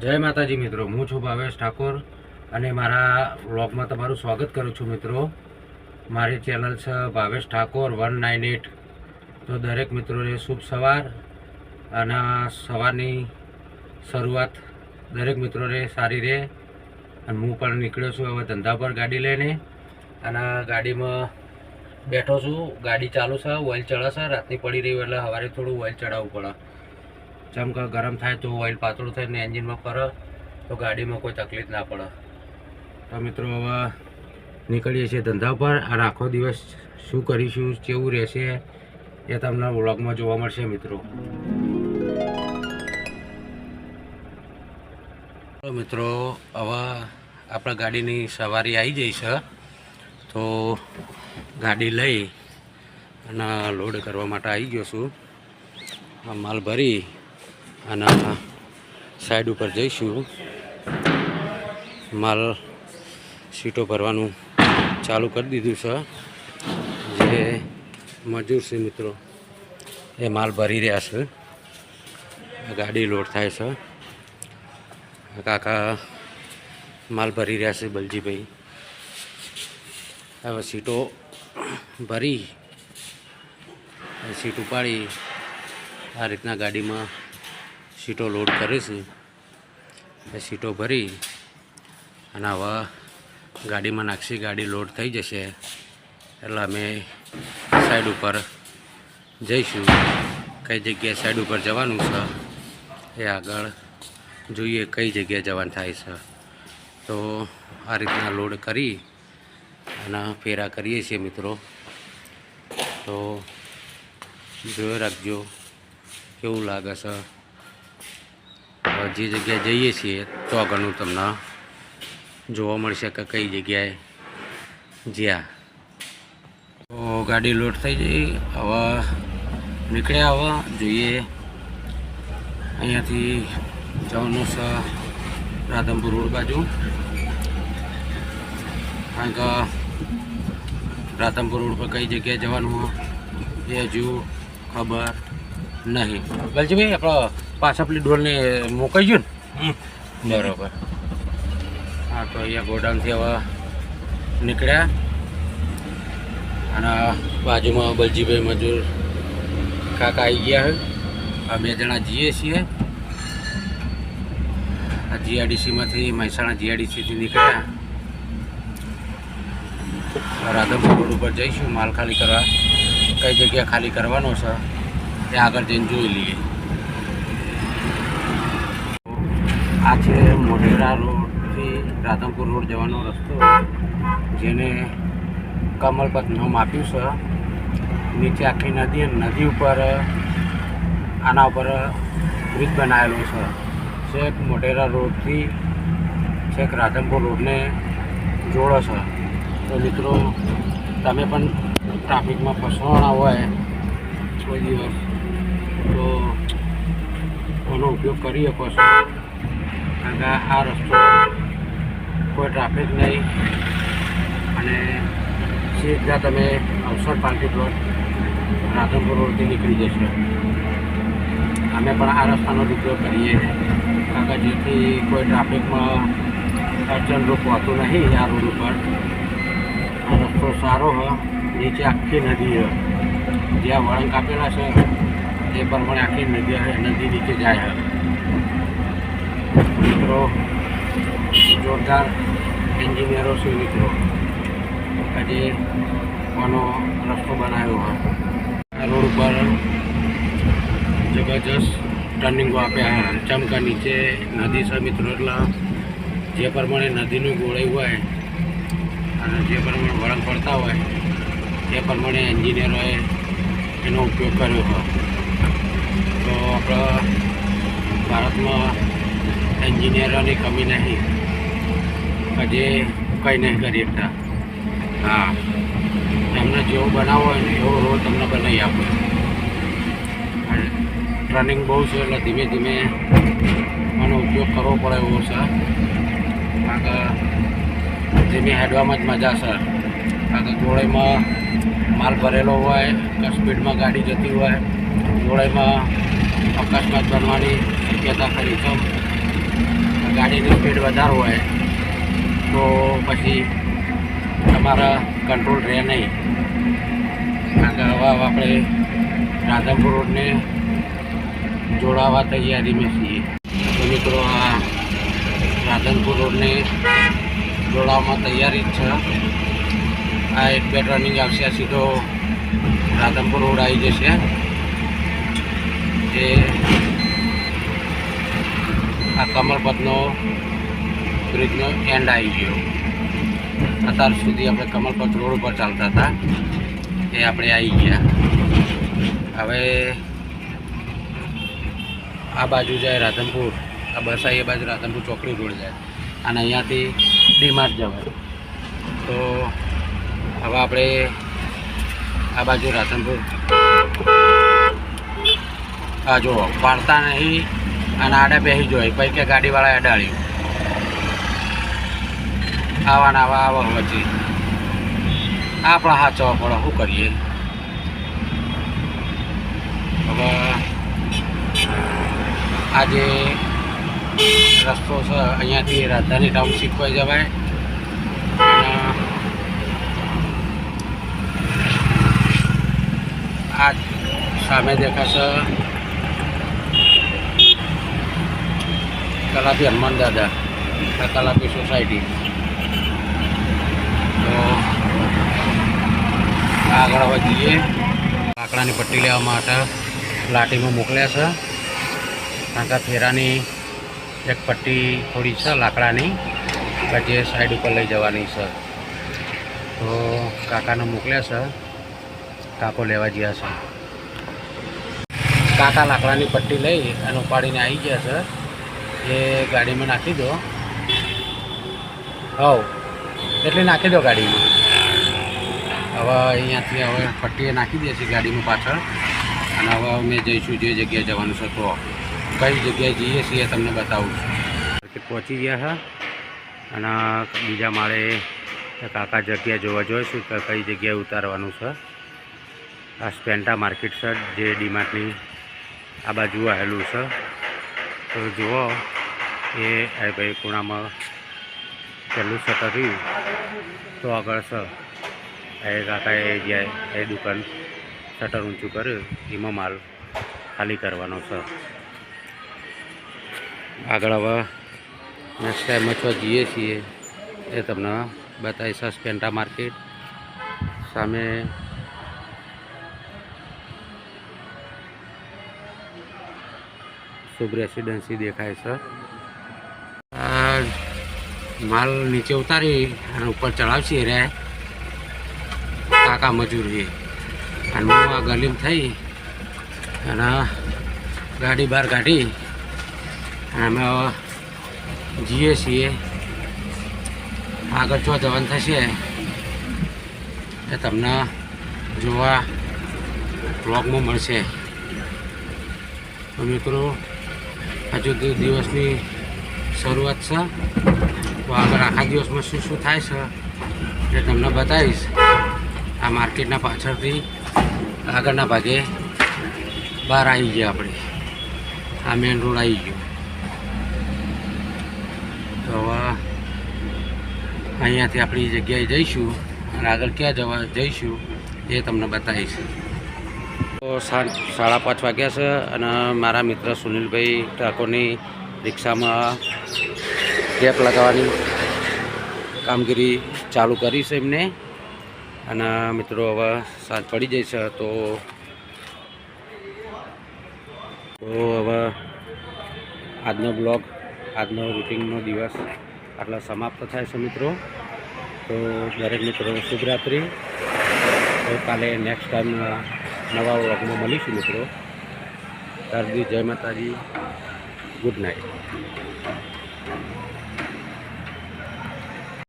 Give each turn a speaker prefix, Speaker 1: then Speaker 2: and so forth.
Speaker 1: જય માતાજી મિત્રો, હું છું ભાવેશ ઠાકોર અને મારા બ્લોગમાં તમારું સ્વાગત કરું છું મિત્રો. મારી ચેનલ છે Bhavesh Thakor one nine eight તો દરેક મિત્રોને શુભ સવાર અને સવારની શરૂઆત દરેક મિત્રોને સારી રહે. અને હું પણ નીકળ્યો છું હવે ધંધા પર ગાડી લઈને. અને ગાડીમાં બેઠો છું. ગાડી ચાલુ છે, ઓઇલ ચડે છે. રાતની પડી રહ્યું એટલે સવારે થોડું ઓઇલ ચડાવવું પડે. જેમ કે ગરમ થાય તો ઓઇલ પાતળું થાય ને એન્જિનમાં ફરે, તો ગાડીમાં કોઈ તકલીફ ના પડે. તો મિત્રો હવે નીકળીએ છીએ ધંધા પર. અને આખો દિવસ શું કરીશું, કેવું રહેશે, એ તમને વ્લોગમાં જોવા મળશે મિત્રો. મિત્રો, હવે આપણા ગાડીની સવારી આવી જઈ છે. તો ગાડી લઈ અને લોડ કરવા માટે આવી ગયો છું. માલ ભરી અને સાઈડ ઉપર જઈશું. માલ સીટો ભરવાનું ચાલુ કરી દીધું છે. જે મજૂર છે મિત્રો, એ માલ ભરી રહ્યા છે. ગાડી લોડ થાય છે. કાકા માલ ભરી રહ્યા છે બલજીભાઈ. હવે સીટો ભરી, સીટ ઉપાડી આ રીતના ગાડીમાં સીટો લોડ કરીશું એ સીટો ભરી અને હવે ગાડીમાં નાખશી ગાડી લોડ થઈ જશે એટલે અમે સાઈડ ઉપર જઈશું. કઈ જગ્યાએ સાઈડ ઉપર જવાનું છે એ આગળ જોઈએ કઈ જગ્યાએ જવાનું થાય છે. તો આ રીતના લોડ કરી અને ફેરા કરીએ છીએ મિત્રો. તો જોઈ રાખજો કેવું લાગે છે. જે જગ્યાએ જઈએ છીએ, તો આગળનું તમને જોવા મળશે કે કઈ જગ્યાએ જ્યાં. તો ગાડી લોડ થઈ જઈ હવે નીકળ્યા, હવે જોઈએ. અહીંયાથી જવાનું છે રાધનપુર રોડ બાજુ. કારણ કે રાધનપુર રોડ પર કઈ જગ્યાએ જવાનું એ હજુ ખબર નહીં. બલજીભાઈ આપણે પાછા પેલી ડોલને મોકલી ગયું ને. બરોબર. હા તો અહીંયા ગોડાઉનથી હવે નીકળ્યા. અને બાજુમાં બલજીભાઈ મજૂર કાકા આવી ગયા આ બે જણા જઈએ છીએ આ જીઆરડીસીમાંથી મહેસાણા જીઆરડીસીથી નીકળ્યા. રાધનપુર રોડ ઉપર જઈશું માલ ખાલી કરવા. કઈ જગ્યા ખાલી કરવાનો છે? તે આગળ જઈને જોઈ લઈએ. આ છે મોઢેરા રોડથી રાધનપુર રોડ જવાનો રસ્તો, જેને કમલપત નામ આપ્યું છે. નીચે આખી નદી અને નદી ઉપર, આના ઉપર બ્રિજ બનાવેલો છે. છેક મોઢેરા રોડથી છેક રાધનપુર રોડને જોડે છે. તો મિત્રો, તમે પણ ટ્રાફિકમાં ફસવાના હોય કોઈ દિવસ તો આનો ઉપયોગ કરી શકો છો કારણ કે આ રસ્તો કોઈ ટ્રાફિક નહીં. અને સીધા તમે અવસર પાર્ટી પ્લોટ રાધનપુર રોડથી નીકળી જશો. અમે પણ આ રસ્તાનો જ ઉપયોગ કરીએ. કારણ કે જેથી કોઈ ટ્રાફિકમાં અડચણરૂપ હોતું નહીં આ રોડ ઉપર. આ રસ્તો સારો હ, નીચે આખી નદી હ. જ્યાં વળંગ કાપેલા છે તે પ્રમાણે આખી નદી નદી નીચે જાય મિત્રો, જોરદાર એન્જિનિયરો છે મિત્રો. આજે આનો રસ્તો બનાવ્યો હોય આ રોડ ઉપર જબરજસ્ત ટર્નિંગો આપ્યા હા ચમકા નીચે નદી છે મિત્રો, એટલે જે પ્રમાણે નદીનું ગોળાઈ હોય અને જે પ્રમાણે વળંક પડતા હોય તે પ્રમાણે એન્જિનિયરોએ એનો ઉપયોગ કર્યો હોય તો આપણા ભારતમાં એન્જિનિયરોની કમી નહીં. હજી કંઈ નહીં કરી શકતા. હા. તમને જેવો બનાવો હોય ને એવો રોડ તમને બનાવી આપે. રનિંગ બહુ છે એટલે ધીમે ધીમે આનો ઉપયોગ કરવો પડે એવો છે. કે ધીમે હેડવામાં જ મજા છે. કે ગોળાઈમાં માલ ભરેલો હોય, કે સ્પીડમાં ગાડી જતી હોય ગોળાઈમાં અકસ્માત બનવાની શક્યતા ખરી છે. ગાડીની સ્પીડ વધારે હોય, તો પછી તમારા કંટ્રોલ રહે નહીં. કારણ કે હવે આપણે રાધનપુર રોડને જોડાવા તૈયારીમાં છીએ. તો મિત્રો, આ રાધનપુર રોડને જોડાવામાં તૈયારી જ છે. આ એક બે ટર્નિંગ આવશે, સીધો રાધનપુર રોડ આવી જશે. એ આ કમલપતનો બ્રિજનો એન્ડ આવી ગયો. અત્યાર સુધી આપણે કમલપત રોડ ઉપર ચાલતા હતા. એ આપણે આવી ગયા. હવે આ બાજુ જાય રાધનપુર. આ બસ આવી એ બાજુ રાધનપુર ચોકડી રોડ જાય. અને અહીંયાથી ડીમાર્ટ જવાય. તો હવે આપણે આ બાજુ રાધનપુર આ જુઓ પાડતા નહીં, અને આડે બેસી જોઈ પછી કે ગાડીવાળા અડાડ્યું. આવા ને આવા આવા પછી આપણે હાચવા પડે શું કરીએ? હવે આજે રસ્તો છે, અહીંયાથી રાજધાની ટાઉનશીપ પર જવાય. આ સામે દેખાશે કલાપી હનુમાન દાદા આ સોસાયટી તો આગળ હવે જઈએ. લાકડાની પટ્ટી લેવા માટે લાટીમાં મોકલ્યા છે. કારણ કે ફેરાની એક પટ્ટી થોડી છે લાકડાની કે જે સાઈડ ઉપર લઈ જવાની છે. તો કાકાને મોકલ્યા છે. કાકો લેવા ગયા છે. કાકા લાકડાની પટ્ટી લઈ અને ઉપાડીને આવી ગયા છે. એ ગાડીમાં નાખી દો. હવ. એટલે નાખી દો ગાડીમાં. હવે અહીંયાથી હવે પટ્ટીએ નાખી દઈએ છીએ ગાડીમાં પાછળ. અને હવે અમે જઈશું જે જગ્યાએ જવાનું છે તો. કઈ જગ્યાએ જઈએ છીએ તમને બતાવું છું. પહોંચી ગયા છે અને બીજા માળે કાકા જગ્યા જોવા જોઈશું કે કઈ જગ્યાએ ઉતારવાનું છે. આ સ્પેન્ટા માર્કેટ છે, જે ડીમાર્ટની આ બાજુ આવેલું છે. તો જુઓ. એ આ ભાઈ ખૂણામાં પહેલું શટર રહ્યું. તો આગળ સર એ કાકાએ જ્યાં એ દુકાન શટર ઊંચું કર્યું. એમાં માલ ખાલી કરવાનો સર આગળ હવે નેક્સ્ટ ટાઈમ અથવા જઈએ છીએ, એ તમને બતાવીશ. સ્પેન્ટા માર્કેટ સામે શુભ રેસિડેન્સી દેખાય છે માલ નીચે ઉતારી અને ઉપર ચડાવશી રે. કાકા મજૂરી અને હું આ ગલીમ થઈ અને ગાડી બહાર કાઢી. અને અમે જઈએ છીએ. આગળ જો જવાનું થશે. એ તમને જોવા બ્લોગમાં મળશે. મિત્રો, હજુ દિવસની શરૂઆત છે. તો આગળ આખા દિવસમાં શું શું થાય છે એ તમને બતાવીશ. આ માર્કેટના પાછળથી આગળના ભાગે બહાર આવી ગયા આપણે. આ મેઇન રોડ આવી ગયો. તો અહીંયાથી આપણી જગ્યાએ જઈશું અને આગળ ક્યાં જવા જઈશું એ તમને બતાવીશ. તો સાડા પાંચ વાગ્યા છે અને મારા મિત્ર સુનિલભાઈ ઠાકોરની રિક્ષામાં કેપ લગાવવાની કામગીરી ચાલુ કરી છે એમને. અને મિત્રો હવે સાંજ પડી જાય છે તો તો હવે આજનો બ્લોગ, આજનો રૂટિનનો દિવસ આટલા સમાપ્ત થાય છે મિત્રો. તો દરેક મિત્રો શુભરાત્રિ તો કાલે નેક્સ્ટ ટાઈમ નવા વ્લોગમાં મળીશું મિત્રો. દર્દી જય માતાજી. Good night